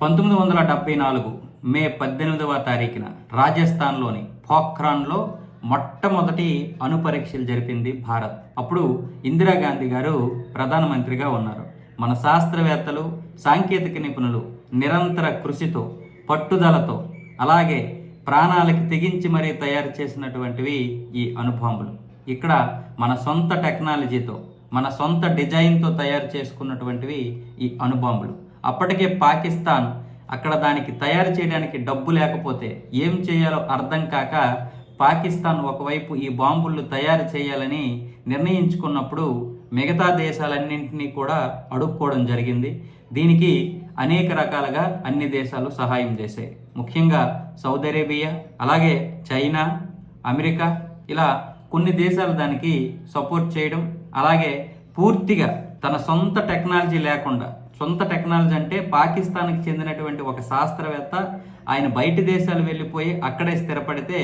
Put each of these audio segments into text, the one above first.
పంతొమ్మిది వందల డెబ్బై నాలుగు మే పద్దెనిమిదవ తారీఖున రాజస్థాన్లోని పోఖ్రాన్లో మొట్టమొదటి అణుపరీక్షలు జరిపింది భారత్. అప్పుడు ఇందిరాగాంధీ గారు ప్రధానమంత్రిగా ఉన్నారు. మన శాస్త్రవేత్తలు సాంకేతిక నిపుణులు నిరంతర కృషితో పట్టుదలతో అలాగే ప్రాణాలకి తెగించి మరీ తయారు చేసినటువంటివి ఈ అణుబాంబులు. ఇక్కడ మన సొంత టెక్నాలజీతో మన సొంత డిజైన్తో తయారు చేసుకున్నటువంటివి ఈ అణుబాంబులు. అప్పటికే పాకిస్తాన్ అక్కడ దానికి తయారు చేయడానికి డబ్బు లేకపోతే ఏం చేయాలో అర్థం కాక పాకిస్తాన్ ఒకవైపు ఈ బాంబులు తయారు చేయాలని నిర్ణయించుకున్నప్పుడు మిగతా దేశాలన్నింటినీ కూడా అడుక్కోవడం జరిగింది. దీనికి అనేక రకాలుగా అన్ని దేశాలు సహాయం చేశాయి. ముఖ్యంగా సౌదీ అరేబియా అలాగే చైనా అమెరికా ఇలా కొన్ని దేశాలు దానికి సపోర్ట్ చేయడం అలాగే పూర్తిగా తన సొంత టెక్నాలజీ లేకుండా సొంత టెక్నాలజీ అంటే పాకిస్తాన్కి చెందినటువంటి ఒక శాస్త్రవేత్త ఆయన బయట దేశాలు వెళ్ళిపోయి అక్కడే స్థిరపడితే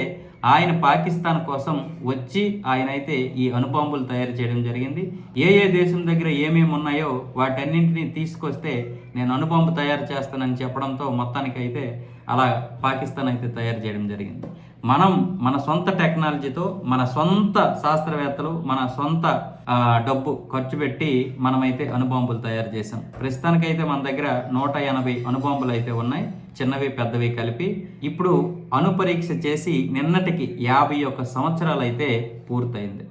ఆయన పాకిస్తాన్ కోసం వచ్చి ఆయన అయితే ఈ అణుబాంబులు తయారు చేయడం జరిగింది. ఏ ఏ దేశం దగ్గర ఏమేమి ఉన్నాయో వాటన్నింటినీ తీసుకొస్తే నేను అణుబాంబు తయారు చేస్తానని చెప్పడంతో మొత్తానికి అయితే అలా పాకిస్తాన్ అయితే తయారు చేయడం జరిగింది. మనం మన సొంత టెక్నాలజీతో మన సొంత శాస్త్రవేత్తలు మన సొంత డబ్బు ఖర్చు పెట్టి మనమైతే అణుబాంబులు తయారు చేసాం ప్రస్తుతానికైతే మన దగ్గర నూట ఎనభై అణుబాంబులు అయితే ఉన్నాయి. చిన్నవి పెద్దవి కలిపి ఇప్పుడు అణు పరీక్ష చేసి నిన్నటికి యాభై ఒక్క సంవత్సరాలు అయితే పూర్తయింది.